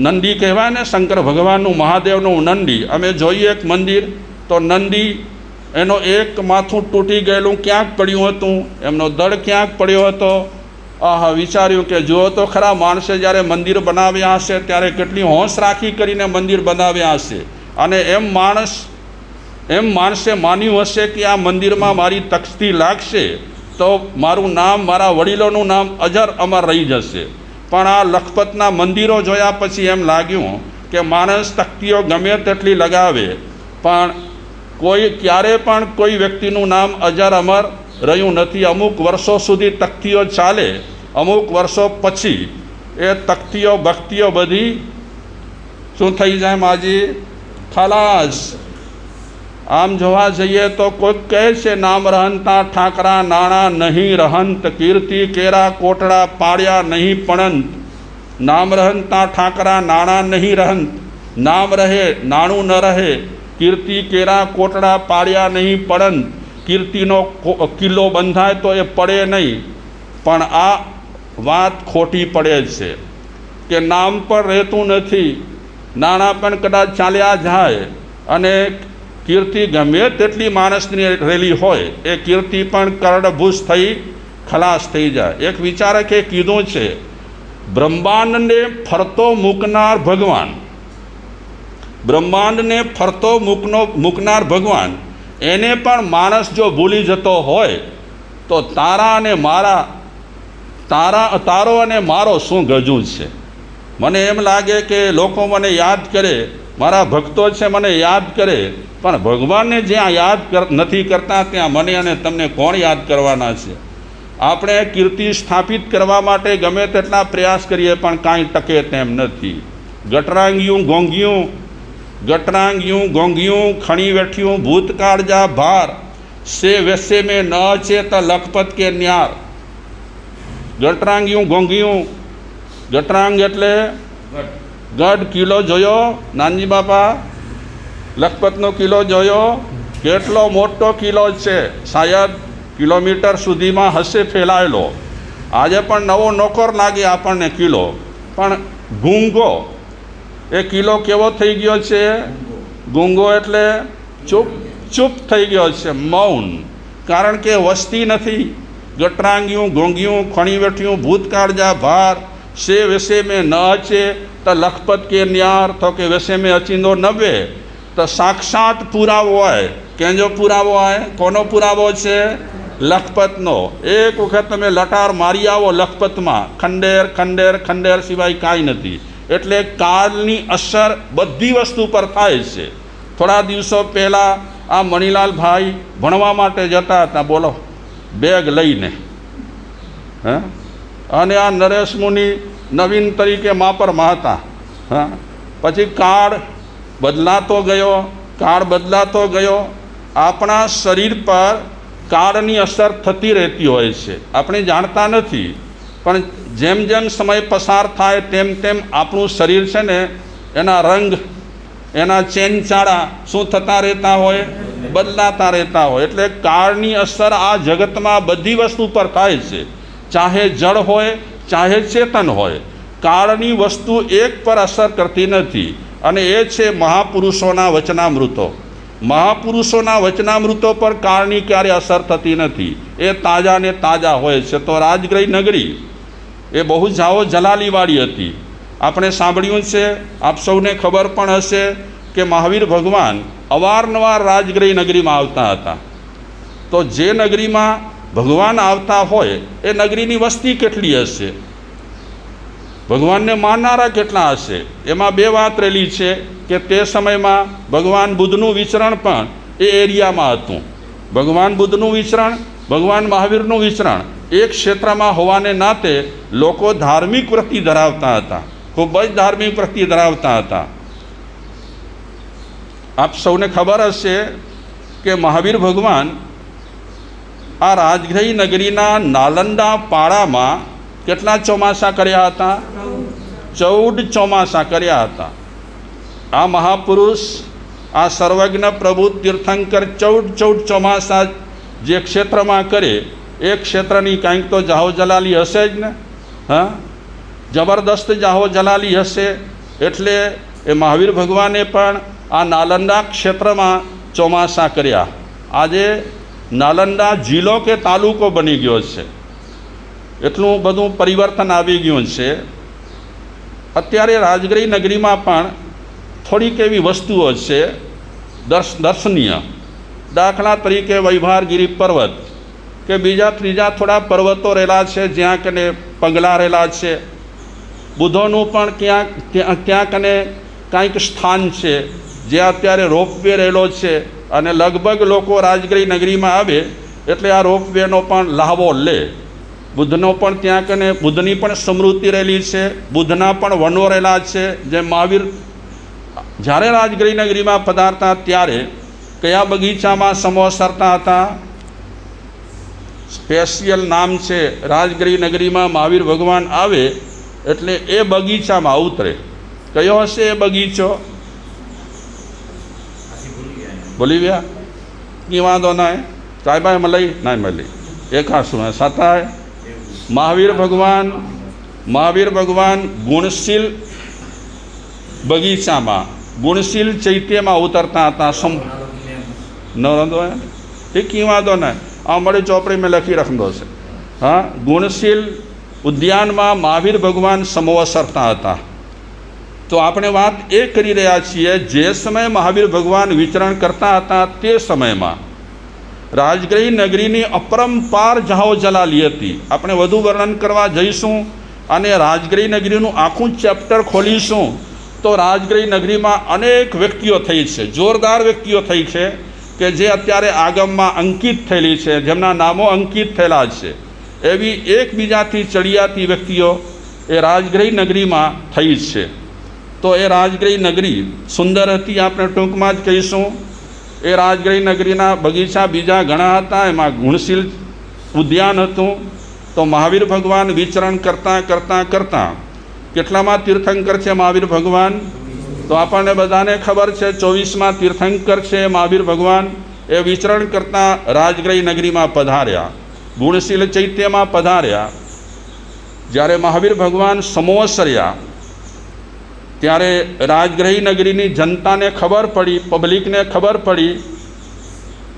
નંદી કહેવાય ને શંકર ભગવાનનું, મહાદેવનું નંદી. અમે જોઈએ એક મંદિર, તો નંદી એનો એક માથું તૂટી ગયેલું ક્યાંક પડ્યું હતું, એમનો દળ ક્યાંક પડ્યો હતો. આહા, વિચાર્યું કે જુઓ તો ખરા માણસે જ્યારે મંદિર બનાવ્યા હશે, ત્યારે કેટલી હોંશ રાખી કરીને મંદિર બનાવ્યા હશે. અને એમ માણસ, એમ માણસે માન્યું હશે કે આ મંદિરમાં મારી તકતી લાગશે, તો મારું નામ, મારા વડીલોનું નામ અજર અમર રહી જશે. પણ આ લખપતના મંદિરો જોયા પછી એમ લાગ્યું કે માણસ તકતીઓ ગમે તેટલી લગાવે, પણ કોઈ ક્યારે પણ કોઈ વ્યક્તિનું નામ અજર અમર રહ્યું નથી. અમુક વર્ષો સુધી તકતીઓ ચાલે, અમુક વર્ષો પછી એ તકતીઓ, ભક્તિઓ બધી શું થઈ જાય માજી? ખલાસ. આમ જોવા જઈએ તો કોઈક કહે છે, નામ રહંતા ઠાકરા, નાણા નહીં રહંત, કીર્તિ કેરા કોટડા પાડ્યા નહીં પણંત. નામ રહંતા ઠાકરા, નાણા નહીં રહંત. નામ રહે, નાણું ન રહે, કીર્તિ કેરા કોટડા પાડ્યા નહીં પડંત કીર્તિનો કિલ્લો બંધાય તો એ પડે નહીં. પણ આ વાત ખોટી પડે છે કે નામ પણ રહેતું નથી. નાણાં પણ કદાચ ચાલ્યા જાય અને કીર્તિ ગમે તેટલી માણસની રહેલી હોય, એ કીર્તિ પણ કરડભૂસ થઈ ખલાસ થઈ જાય. એક વિચારકે કીધું છે, બ્રહ્માંડને ફરતો મૂકનાર ભગવાન. બ્રહ્માંડને ફરતો મૂકનો, મૂકનાર ભગવાન. એને પણ માણસ જો ભૂલી જતો હોય, તો તારા અને મારા, તારા, તારો અને મારો શું ગજું છે? મને એમ લાગે કે લોકો મને યાદ કરે મારા ભક્તો છે, મને યાદ કરે. પણ ભગવાનને જ્યાં યાદ નથી કરતા, ત્યાં મને અને તમને કોણ યાદ કરવાના છે? આપણે કીર્તિ સ્થાપિત કરવા માટે ગમે તેટલા પ્રયાસ કરીએ, પણ કાંઈ ટકે તેમ નથી. ગટરાંગિયું ગોંગિયું ગટરાંગિયું ગોંગિયું, ખણી વેઠિયું, ભૂતકાળ જા ભાર. સે વેસે મેં ન છે ત લખપત કે ન્યાર. ગટરાંગિયું ગોંગિયું. ગટરાંગ એટલે ગઢ કિલ્લો જોયો, નાનજી બાપા, લખપતનો કિલ્લો જોયો, કેટલો મોટો કિલ્લો છે? શાયદ કિલોમીટર સુધીમાં હશે ફેલાયેલો. આજે પણ નવો નોકર લાગે આપણને કિલ્લો પણ ગુંગો, એ કિલ્લો કેવો થઈ ગયો છે? ગુંગો એટલે ચૂપ ચૂપ થઈ ગયો છે, મૌન. કારણ કે વસ્તી નથી. ગટરાંગિયું, ગોંગિયું ખણી વેઠ્યું ભૂતકાળ જા ભાર, સે વેસે મેં ન અચે તો લખપત કે ન્યાર તો કે વેસે મેં અચીંદો નવે તો સાક્ષાત પુરાવો હોય કેજો પુરાવો હોય કોનો પુરાવો છે લખપતનો એક વખત તમે લટાર મારી આવો લખપતમાં ખંડેર ખંડેર ખંડેર સિવાય કાંઈ નથી એટલે કાળની અસર બધી વસ્તુ પર થાય છે થોડા દિવસો પહેલાં આ મણિલાલભાઈ ભણવા માટે જતા હતા, બોલો, બેગ લઈને. હે? અને આ નરેશ મુનિ નવીન તરીકે માપરમાં હતા. હા. પછી કાળ બદલાતો ગયો, કાળ બદલાતો ગયો. આપણા શરીર પર કાળની અસર થતી રહેતી હોય છે. આપણે જાણતા નથી. પણ જેમ જેમ સમય પસાર થાય તેમ તેમ આપણું શરીર છે ને, એના રંગ, એના ચેનચાળા શું થતા રહેતા હોય? બદલાતા રહેતા હોય. એટલે કાળની અસર આ જગતમાં બધી વસ્તુ પર થાય છે. ચાહે જળ હોય ચાહે ચેતન હોય. કાળની વસ્તુ એક પર અસર કરતી નથી અને એ છે મહાપુરુષોના વચનામૃતો. મહાપુરુષોના વચનામૃતો પર કાળની ક્યારે અસર થતી નથી. એ તાજા ને તાજા હોય છે. તો રાજગ્રહી નગરી, એ બહુ જાઓ જલાલીવાળી હતી. આપણે સાંભળ્યું છે, આપ સૌને ખબર પણ હશે કે મહાવીર ભગવાન અવારનવાર રાજગ્રહી નગરીમાં આવતા હતા. તો જે નગરીમાં ભગવાન આવતા હોય, એ નગરીની વસ્તી કેટલી હશે? ભગવાનને માનનારા કેટલા હશે? એમાં બે વાત રહેલી છે કે તે સમયમાં ભગવાન બુદ્ધનું વિચરણ પણ એ એરિયામાં હતું. ભગવાન બુદ્ધનું વિચરણ, ભગવાન મહાવીરનું વિચરણ એક ક્ષેત્રમાં હોવાને નાતે લોકો ધાર્મિક વૃત્તિ ધરાવતા હતા. ખૂબ જ ધાર્મિક વૃત્તિ ધરાવતા હતા. આપ સૌને ખબર હશે કે મહાવીર ભગવાન આ રાજગ્રહી નગરીના નાલંદા પાડામાં કેટલા ચોમાસા કર્યા હતા? ચૌદ ચોમાસા કર્યા હતા. આ મહાપુરુષ, આ સર્વજ્ઞ પ્રભુ તીર્થંકર ચૌદ ચૌદ ચોમાસા જે ક્ષેત્રમાં કરે, એ ક્ષેત્રની કાંઈક તો જાહો જલાલી હશે જ ને? હા? જબરદસ્ત જાહો જલાલી હશે. એટલે એ મહાવીર ભગવાને પણ આ નાલંદા ક્ષેત્રમાં ચોમાસા કર્યા. આજે નાલંદા જિલ્લો કે તાલુકો બની ગયો છે. એટલું બધું પરિવર્તન આવી ગયું છે. અત્યારે રાજગીરી નગરીમાં પણ થોડીક એવી વસ્તુઓ છે દર્શ, દર્શનીય. દાખલા તરીકે વૈભારગીરી પર્વત કે બીજા ત્રીજા થોડા પર્વતો રહેલા છે, જ્યાં કને પગલાં રહેલા છે. બુદ્ધોનું પણ ક્યાંક ક્યાંક અને કાંઈક સ્થાન છે, જે અત્યારે રોપવે રહેલો છે. અને લગભગ લોકો રાજગીરી નગરીમાં આવે એટલે આ રોપવેનો પણ લાહવો લે. બુદ્ધનો પણ ત્યાં કને, બુદ્ધની પણ સમૃદ્ધિ રહેલી છે, બુદ્ધના પણ વનો રહેલા છે. જે મહાવીર જ્યારે રાજગીરી નગરીમાં પધારતા ત્યારે કયા બગીચામાં સમોસરતા હતા? સ્પેશિયલ નામ છે રાજગીરી નગરીમાં મહાવીર ભગવાન આવે એટલે એ બગીચામાં ઉતરે. કયો હશે એ બગીચો? ભૂલી ગયા કી વાંધો ના સાહેબાએ મળી ના મળી એકા શું હે સતા હે મહાવીર ભગવાન મહાવીર ભગવાન ગુણશીલ બગીચામાં ગુણશીલ ચૈત્યમાં ઉતરતા હતા સમ ન વાંધો હે એ કી વાંધો ના આ મારી ચોપડી મેં લખી રાખતો છે હા ગુણશીલ ઉદ્યાનમાં મહાવીર ભગવાન સમવસરતા હતા તો આપણે વાત એ કરી રહ્યા છીએ, જે સમયે મહાવીર ભગવાન વિચરણ કરતા હતા તે સમયમાં. રાજગ્રહી નગરીની અપરંપાર જહાઓ જલાલી હતી. આપણે વધુ વર્ણન કરવા જઈશું અને રાજગ્રહી નગરીનું આખું ચેપ્ટર ખોલીશું. તો રાજગ્રહી નગરીમાં અનેક વ્યક્તિઓ થઈ છે. જોરદાર વ્યક્તિઓ થઈ છે કે જે અત્યારે આગમમાં અંકિત થયેલી છે. જેમના નામો અંકિત થયેલા છે. એવી એકબીજાથી ચડિયાતી વ્યક્તિઓ એ રાજગ્રહી નગરીમાં થઈ છે. તો એ રાજગીરી નગરી સુંદર હતી, આપણે ટૂંકમાં જ કહીશું. એ રાજગીરી નગરીના બગીચા બીજા ઘણા હતા, એમાં ગુણશીલ ઉદ્યાન હતું. તો મહાવીર ભગવાન વિચરણ કરતાં કરતાં કરતાં કેટલામાં તીર્થંકર છે મહાવીર ભગવાન? તો આપણને બધાને ખબર છે, ચોવીસમાં તીર્થંકર છે મહાવીર ભગવાન. એ વિચરણ કરતાં રાજગ્રહી નગરીમાં પધાર્યા. ગુણશીલ ચૈત્યમાં પધાર્યા. જ્યારે મહાવીર ભગવાન સમોસર્યા ત્યારે રાજગ્રહી નગરીની જનતાને ખબર પડી પબ્લિકને ખબર પડી,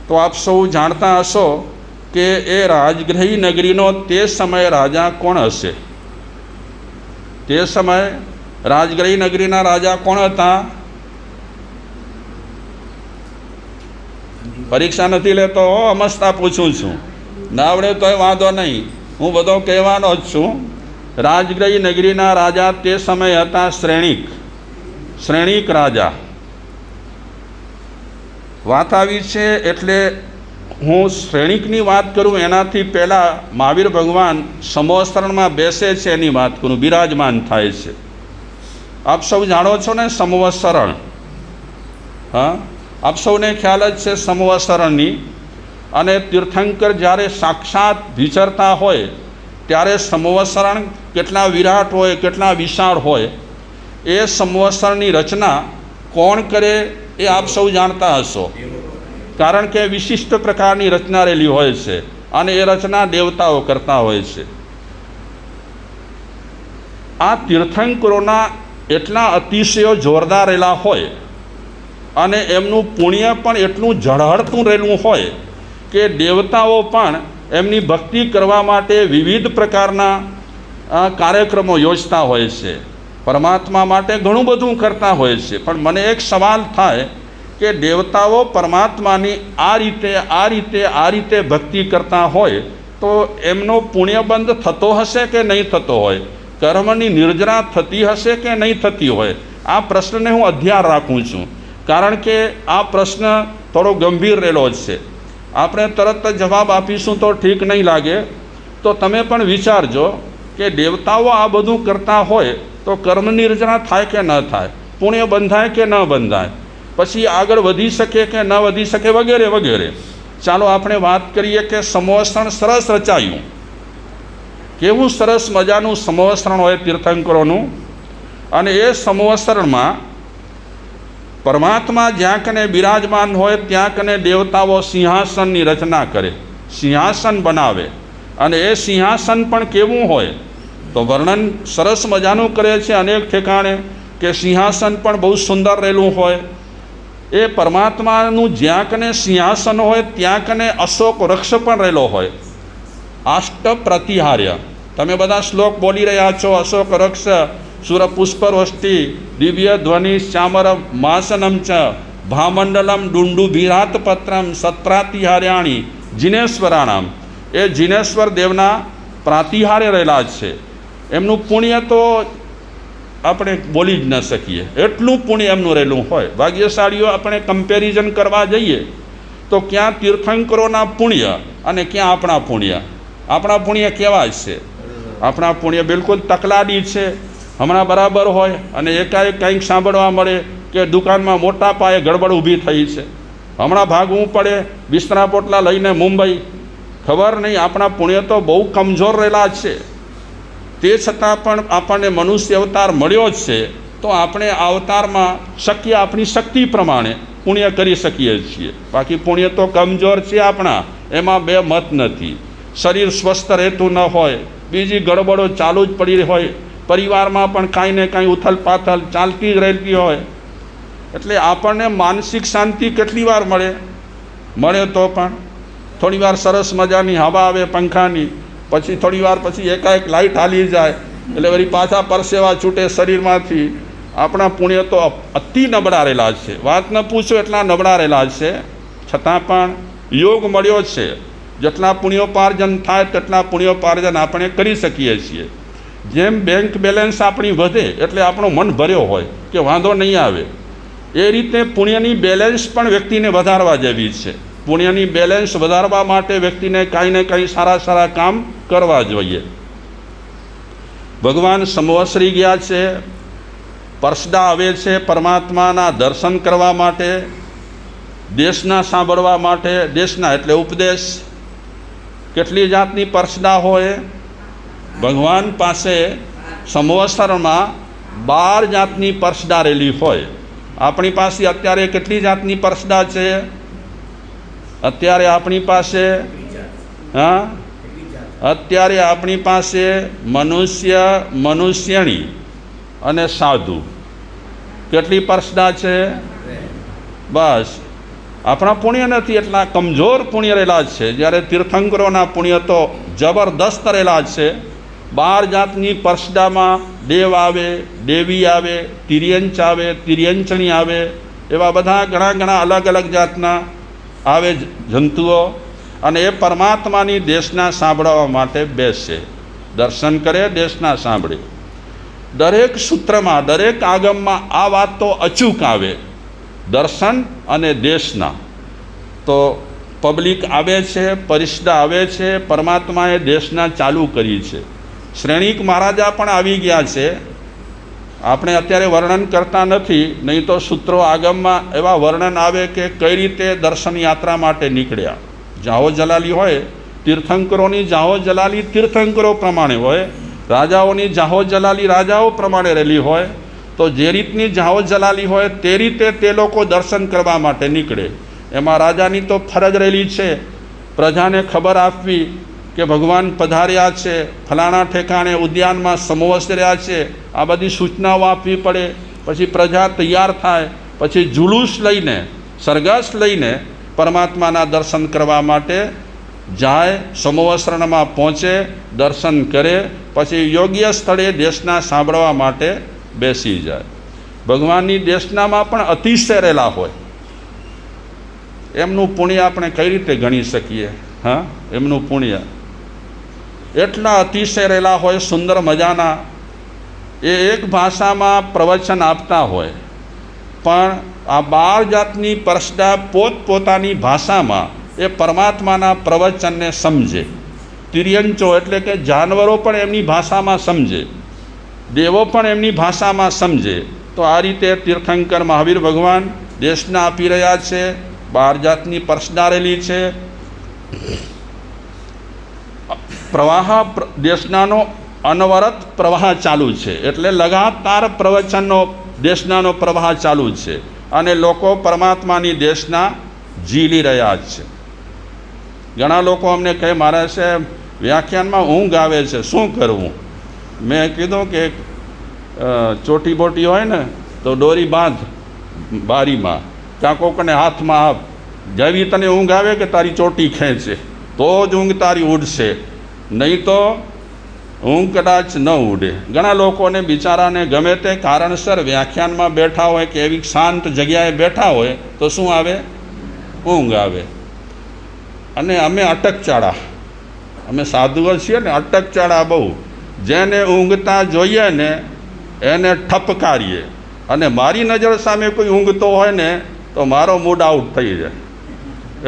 તો આપ સૌ જાણતા હશો કે એ રાજગ્રહી નગરીનો તે સમયે રાજા કોણ હશે? તે સમયે રાજગ્રહી નગરીના રાજા કોણ હતા? પરીક્ષા નથી લેતો? હો, અમસ્તા પૂછું છું. ના આવડે તોય વાંધો નહીં. હું બધો કહેવાનો જ છું. રાજગૃહી નગરીના રાજા તે સમયે હતા શ્રેણીક. શ્રેણીક રાજા. વાત આવી છે એટલે હું શ્રેણીકની વાત કરું એનાથી પહેલાં મહાવીર ભગવાન સમવસ્તરણમાં બેસે છે એની વાત કરું, બિરાજમાન થાય છે. આપ સૌ જાણો છો ને સમવસરણ હા? આપ સૌને ખ્યાલ જ છે સમવસરણની અને તીર્થંકર જ્યારે સાક્ષાત વિચરતા હોય ત્યારે સમવસરણ કેટલા વિરાટ હોય, કેટલા વિશાળ હોય, એ સમવસરણની રચના કોણ કરે એ આપ સૌ જાણતા હશો. કારણ કે વિશિષ્ટ પ્રકારની રચના રહેલી હોય છે અને એ રચના દેવતાઓ કરતા હોય છે. આ તીર્થંકરોના એટલા અતિશયો જોરદાર રહેલા હોય અને એમનું પુણ્ય પણ એટલું ઝળહળતું રહેલું હોય કે દેવતાઓ પણ એમની ભક્તિ કરવા માટે વિવિધ પ્રકારના કાર્યક્રમો યોજતા હોય છે. પરમાત્મા માટે ઘણું બધું કરતા હોય છે. પણ મને એક સવાલ થાય કે દેવતાઓ પરમાત્માની આ રીતે આ રીતે આ રીતે ભક્તિ કરતા હોય તો એમનો પુણ્યબંધ થતો હશે કે નહીં થતો હોય? કર્મની નિર્જરા થતી હશે કે નહીં થતી હોય? આ પ્રશ્નને હું અધ્યાર રાખું છું. કારણ કે આ પ્રશ્ન થોડો ગંભીર રહેલો જ છે. આપણે તરત જ જવાબ આપીશું તો ઠીક નહીં લાગે. તો તમે પણ વિચારજો કે દેવતાઓ આ બધું કરતા હોય તો કર્મનિર્જના થાય કે ન થાય, પુણ્ય બંધાય કે ન બંધાય, પછી આગળ વધી શકે કે ન વધી શકે વગેરે વગેરે. ચાલો આપણે વાત કરીએ કે સમોસણ સરસ રચાયું. કેવું સરસ મજાનું સમોસરણ હોય તીર્થંકરોનું. અને એ સમવસ્ત્રણમાં પરમાત્મા જ્યાં કને બિરાજમાન હોય, ત્યાં કને દેવતાઓ સિંહાસનની રચના કરે, સિંહાસન બનાવે. અને એ સિંહાસન પણ કેવું હોય, તો વર્ણન સરસ મજાનું કરે છે અનેક ઠેકાણે કે સિંહાસન પણ બહુ સુંદર રહેલું હોય. એ પરમાત્માનું જ્યાં કને સિંહાસન હોય, ત્યાં કને અશોક વૃક્ષ પણ રહેલો હોય. આષ્ટ પ્રતિહાર્ય તમે બધા શ્લોક બોલી રહ્યા છો, અશોક વૃક્ષ ધ્વનિ શ્યામર માસનમ ચ ભામંડલમ ડુંડુભિરાત પત્રમ સત્પ્રાતિહાર્યાણી જિનેશ્વરાણામ એ જિનેશ્વર દેવના પ્રાતિહારે રહેલા છે. એમનું પુણ્ય તો આપણે બોલી જ ન શકીએ. એટલું પુણ્ય એમનું રહેલું હોય. ભાગ્યશાળીઓ આપણે કમ્પેરિઝન કરવા જઈએ, તો ક્યાં તીર્થંકરોના પુણ્ય અને ક્યાં આપણા પુણ્ય? આપણા પુણ્ય કેવા છે? આપણા પુણ્ય બિલકુલ તકલાડી છે. હમણાં બરાબર હોય અને એકાએક કંઈક સાંભળવા મળે કે દુકાનમાં મોટા પાયે ગડબડ ઊભી થઈ છે. હમણાં ભાગવું પડે, બિસ્તરા પોટલા લઈને મુંબઈ. ખબર નહીં, આપણા પુણ્ય તો બહુ કમજોર રહેલા છે. તે છતાં પણ આપણને મનુષ્ય અવતાર મળ્યો જ છે, તો આપણે અવતારમાં શક્ય આપણી શક્તિ પ્રમાણે પુણ્ય કરી શકીએ છીએ. બાકી પુણ્ય તો કમજોર છે આપણા, એમાં બે મત નથી. શરીર સ્વસ્થ રહેતું ન હોય, બીજી ગડબડો ચાલુ જ પડી હોય પરિવારમાં પણ કાંઈ ને કાંઈ ઉથલ પાથલ ચાલતી જ રહેતી હોય. એટલે આપણને માનસિક શાંતિ કેટલી વાર મળે? મળે તો પણ. થોડી વાર સરસ મજાની હવા આવે પંખાની, પછી થોડી વાર પછી એકાએક લાઇટ હાલી જાય, એટલે વળી પાછા પરસેવા છૂટે શરીરમાંથી. આપણા પુણ્ય તો અતિ નબળા રહેલા છે. વાત ન પૂછો એટલા નબળા રહેલા છે. છતાં પણ યોગ મળ્યો છે. જેટલા પુણ્યોપાર્જન થાય, તેટલા પુણ્યોપાર્જન આપણે કરી શકીએ છીએ. જેમ બેંક બેલેન્સ આપણી વધે એટલે આપણો મન ભર્યો હોય કે વાંધો નહીં આવે, એ રીતે પુણ્યની બેલેન્સ પણ વ્યક્તિને વધારવા જેવી છે. પુણ્યની બેલેન્સ વધારવા માટે વ્યક્તિને કાંઈ ને કાંઈ સારા સારા કામ કરવા જોઈએ. ભગવાન સમવસરી ગયા છે પરસડા આવે છે પરમાત્માના દર્શન કરવા માટે, દેશના સાંભળવા માટે, દેશના એટલે ઉપદેશ. કેટલી જાતની પરસડા હોય ભગવાન પાસે સમવસ્તરમાં બાર જાતની પરસડા રહેલી હોય. આપણી પાસે અત્યારે કેટલી જાતની પરસડા છે? અત્યારે આપણી પાસે, હા? અત્યારે આપણી પાસે મનુષ્ય, મનુષ્યણી અને સાધુ. કેટલી પરસડા છે? બસ. આપણા પુણ્ય નથી એટલા કમજોર પુણ્ય રહેલા છે. જ્યારે તીર્થંકરોના પુણ્ય તો જબરદસ્ત રહેલા છે. બાર જાતની પરસડામાં દેવ આવે, દેવી આવે, તિર્યંચ આવે, તિર્યંચણી આવે, એવા બધા ઘણા ઘણા અલગ અલગ જાતના આવે જંતુઓ અને એ પરમાત્માની દેશના સાંભળવા માટે બેસે. દર્શન કરે, દેશના સાંભળે. દરેક સૂત્રમાં, દરેક આગમમાં આ વાત તો અચૂક આવે. દર્શન અને દેશના. તો પબ્લિક આવે છે, પરિષદા આવે છે, પરમાત્માએ દેશના ચાલુ કરી છે. શ્રેણિક મહારાજા પણ આવી ગયા છે. આપણે અત્યારે વર્ણન કરતા નથી, નહીં તો સૂત્રો આગમમાં એવા વર્ણન આવે કે કઈ રીતે દર્શન યાત્રા માટે નીકળ્યા. જાહો જલાલી હોય, તીર્થંકરોની જાહો જલાલી તીર્થંકરો પ્રમાણે હોય, રાજાઓની જાહો જલાલી રાજાઓ પ્રમાણે રહેલી હોય, તો જે રીતની જાહો જલાલી હોય તે રીતે તે લોકો દર્શન કરવા માટે નીકળે. એમાં રાજાની તો ફરજ રહેલી છે. પ્રજાને ખબર આપવી કે ભગવાન પધાર્યા છે, ફલાણા ઠેકાણે ઉદ્યાનમાં સમવસર્યા છે, આ બધી સૂચનાઓ આપવી પડે, પછી પ્રજા તૈયાર થાય, પછી જુલુસ લઈને, સરઘસ લઈને પરમાત્માના દર્શન કરવા માટે જાય, સમવસ્ત્રણમાં પહોંચે, દર્શન કરે, પછી યોગ્ય સ્થળે દેશના સાંભળવા માટે બેસી જાય. ભગવાનની દેશનામાં પણ અતિશય રહેલા હોય. એમનું પુણ્ય આપણે કઈ રીતે ગણી શકીએ? હા, એમનું પુણ્ય. એટલા અતિશય રહેલા હોય, સુંદર મજાના, એ એક ભાષામાં પ્રવચન આપતા હોય. પણ આ બાર જાતની પરસડા પોતપોતાની ભાષામાં એ પરમાત્માના પ્રવચનને સમજે. તિર્યંચો એટલે કે જાનવરો પણ એમની ભાષામાં સમજે. દેવો પણ એમની ભાષામાં સમજે. તો આ રીતે તીર્થંકર મહાવીર ભગવાન દેશના આપી રહ્યા છે બાર જાતની પરસડા રહેલી છે. પ્રવાહ પ્ર- દેશનાનો અનવરત પ્રવાહ ચાલુ છે. એટલે લગાતાર પ્રવચનનો દેશનાનો પ્રવાહ ચાલુ છે. અને લોકો પરમાત્માની દેશના ઝીલી રહ્યા છે. ઘણા લોકો અમને કહે, મારા છે વ્યાખ્યાનમાં ઊંઘ આવે છે. શું કરવું? મેં કીધું કે ચોટી બોટી હોય ને, તો દોરી બાંધ બારીમાં. ત્યાં કોકને હાથમાં આપ. જેવી તને ઊંઘ આવે કે તારી ચોટી ખેંચે? તો જ ઊંઘ તારી ઉડશે. નહીં તો ઊંઘ કદાચ ન ઉડે. ઘણા લોકોને બિચારાને ગમે તે કારણસર વ્યાખ્યાનમાં બેઠા હોય કે એવી શાંત જગ્યાએ બેઠા હોય તો શું આવે? ઊંઘ આવે. અને અમે અટકચાળા. અમે સાધુઓ છીએ ને, અટકચાળા બહુ. જેને ઊંઘતા જોઈએ ને, એને ઠપકારીએ. અને મારી નજર સામે કોઈ ઊંઘતો હોય ને, તો મારો મૂડ આઉટ થઈ જાય.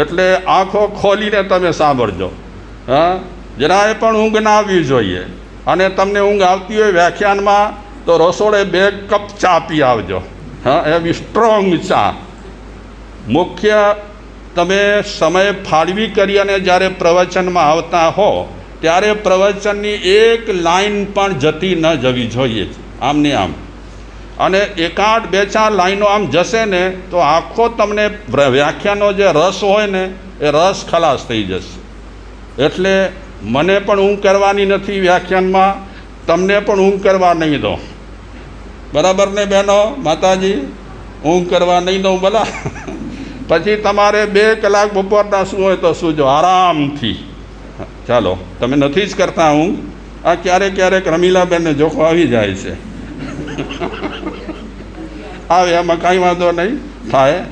એટલે આંખો ખોલીને તમે સાંભળજો. હા? જરાય પણ ઊંઘ ના આવવી જોઈએ. અને તમને ઊંઘ આવતી હોય વ્યાખ્યાનમાં, તો રસોડે બે કપ ચા પી આવજો. હા એવી સ્ટ્રોંગ ચા. મુખ્ય તમે સમય ફાળવી કરી અને જ્યારે પ્રવચનમાં આવતા હો, ત્યારે પ્રવચનની એક લાઈન પણ જતી ન જવી જોઈએ. આમને આમ. અને એકાદ બે ચાર લાઈનો આમ જશે ને, તો આખો તમને વ્યાખ્યાનો જે રસ હોય ને, એ રસ ખલાસ થઈ જશે. એટલે મને પણ ઊંઘ કરવાની નથી વ્યાખ્યાનમાં, તમને પણ ઊંઘ કરવા નહીં દો. બરાબર ને બહેનો? માતાજી, ઊંઘ કરવા નહીં દઉં ભલા. પછી તમારે બે કલાક બપોરના શું હોય તો સૂજો, આરામથી. ચાલો, તમે નથી જ કરતા ઊંઘ. આ ક્યારેક ક્યારેક રમીલાબેનને જોખો આવી જાય છે. આવે એમાં કાંઈ વાંધો નહીં. થાય,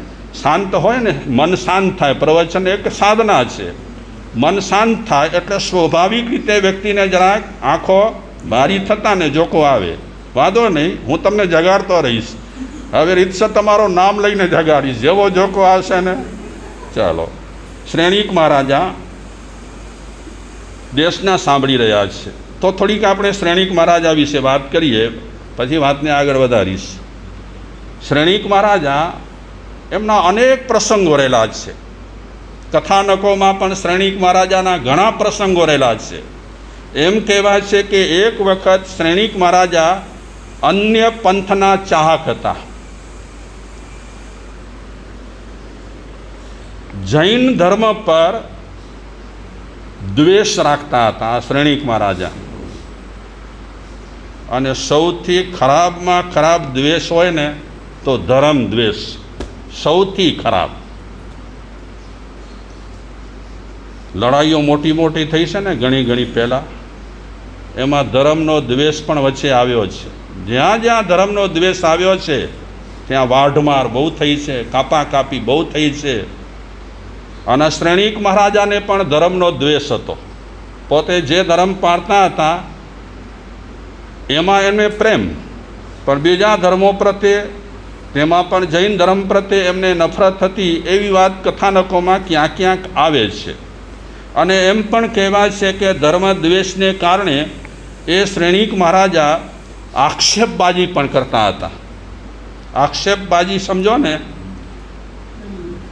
શાંત હોય ને, મન શાંત થાય. પ્રવચન એક સાધના છે. મન શાંત થાય એટલે સ્વાભાવિક રીતે વ્યક્તિને જરાક આંખો ભારી થતાં ને જોકો આવે. વાંધો નહીં, હું તમને જગાડતો રહીશ. હવે રીતસર તમારું નામ લઈને જગાડીશ. જેવો જોકો આવશે ને. ચાલો. શ્રેણીક મહારાજા દેશના સાંભળી રહ્યા છે. તો થોડીક આપણે શ્રેણીક મહારાજા વિશે વાત કરીએ, પછી વાતને આગળ વધારીશ. શ્રેણીક મહારાજા એમના અનેક પ્રસંગો રહેલા છે. કથાનકોમાં પણ શ્રેણીક મહારાજાના ઘણા પ્રસંગો રહેલા છે. એમ કહેવાય છે કે એક વખત શ્રેણીક મહારાજા અન્ય પંથના ચાહક હતા. જૈન ધર્મ પર દ્વેષ રાખતા હતા શ્રેણિક મહારાજા. અને સૌથી ખરાબમાં ખરાબ દ્વેષ હોય ને તો ધર્મ દ્વેષ. સૌથી ખરાબ. લડાઈઓ મોટી મોટી થઈ છે ને ઘણી ઘણી પહેલાં. એમાં ધર્મનો દ્વેષ પણ વચ્ચે આવ્યો છે. જ્યાં જ્યાં ધર્મનો દ્વેષ આવ્યો છે, ત્યાં વાઢમાર બહુ થઈ છે કાપા કાપી બહુ થઈ છે. અને શ્રેણીક મહારાજાને પણ ધર્મનો દ્વેષ હતો. પોતે જે ધર્મ પાળતા હતા, એમાં એને પ્રેમ. પણ બીજા ધર્મો પ્રત્યે, તેમાં પણ જૈન ધર્મ પ્રત્યે એમને નફરત હતી એવી વાત કથાનકોમાં ક્યાંક ક્યાંક આવે છે. અને એમ પણ કહેવાય છે કે ધર્મ દ્વેષને કારણે એ શ્રેણીક મહારાજા આક્ષેપબાજી પણ કરતા હતા. આક્ષેપબાજી સમજો ને?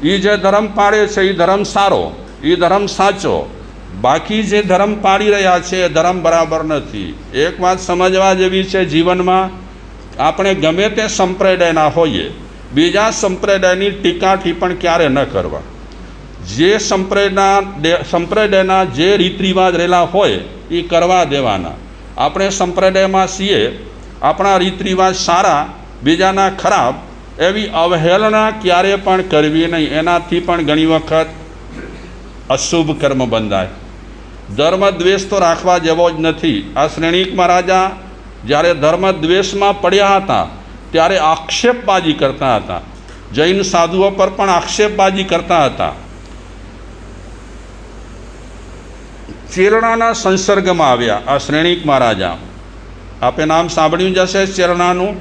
એ જે ધર્મ પાળે છે એ ધર્મ સારો એ ધર્મ સાચો. બાકી જે ધર્મ પાળી રહ્યા છે, એ ધર્મ બરાબર નથી. એક વાત સમજવા જેવી છે જીવનમાં, આપણે ગમે તે સંપ્રદાયના હોઈએ, બીજા સંપ્રદાયની ટીકા ટિપ્પણ ક્યારે ન કરવા. જે સંપ્રદાયના સંપ્રદાયના જે રીત રિવાજ રહેલા હોય, એ કરવા દેવાના. આપણે સંપ્રદાયમાં છીએ, આપણા રીત રિવાજ સારા, બીજાના ખરાબ, એવી અવહેલના ક્યારે પણ કરવી નહીં. એનાથી પણ ઘણી વખત અશુભ કર્મ બંધાય. ધર્મ દ્વેષ તો રાખવા જેવો જ નથી. આ શ્રેણીક મહારાજા જ્યારે ધર્મ દ્વેષમાં પડ્યા હતા, ત્યારે આક્ષેપબાજી કરતા હતા. જૈન સાધુઓ પર પણ આક્ષેપબાજી કરતા હતા. ચેરણાના સંસર્ગમાં આવ્યા. આ શ્રેણીક મહારાજા. આપે નામ સાંભળ્યું જશે ચેરણાનું?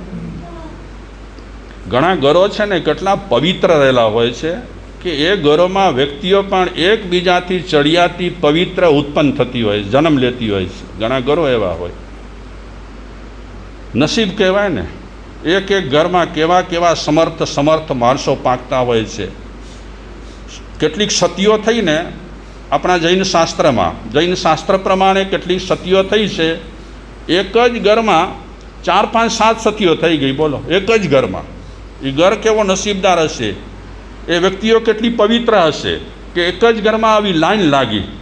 ઘણા ઘરો છે ને, કેટલા પવિત્ર રહેલા હોય છે કે એ ઘરોમાં વ્યક્તિઓ પણ એકબીજાથી ચડિયાતી પવિત્ર ઉત્પન્ન થતી હોય, જન્મ લેતી હોય છે. ઘણા ઘરો એવા હોય. નસીબ કહેવાય ને, એક એક ઘરમાં કેવા કેવા સમર્થ સમર્થ માણસો પાકતા હોય છે. કેટલીક સતીઓ થઈને આપણા જૈન શાસ્ત્રમાં, જૈન શાસ્ત્ર પ્રમાણે કેટલી સતીઓ થઈ છે, એક જ ઘરમાં ચાર પાંચ સાત સતીઓ થઈ ગઈ, બોલો, એક જ ઘરમાં. એ ઘર કેવો નસીબદાર હશે? એ વ્યક્તિઓ કેટલી પવિત્ર હશે? કે એક જ ઘરમાં આવી લાઈન લાગી?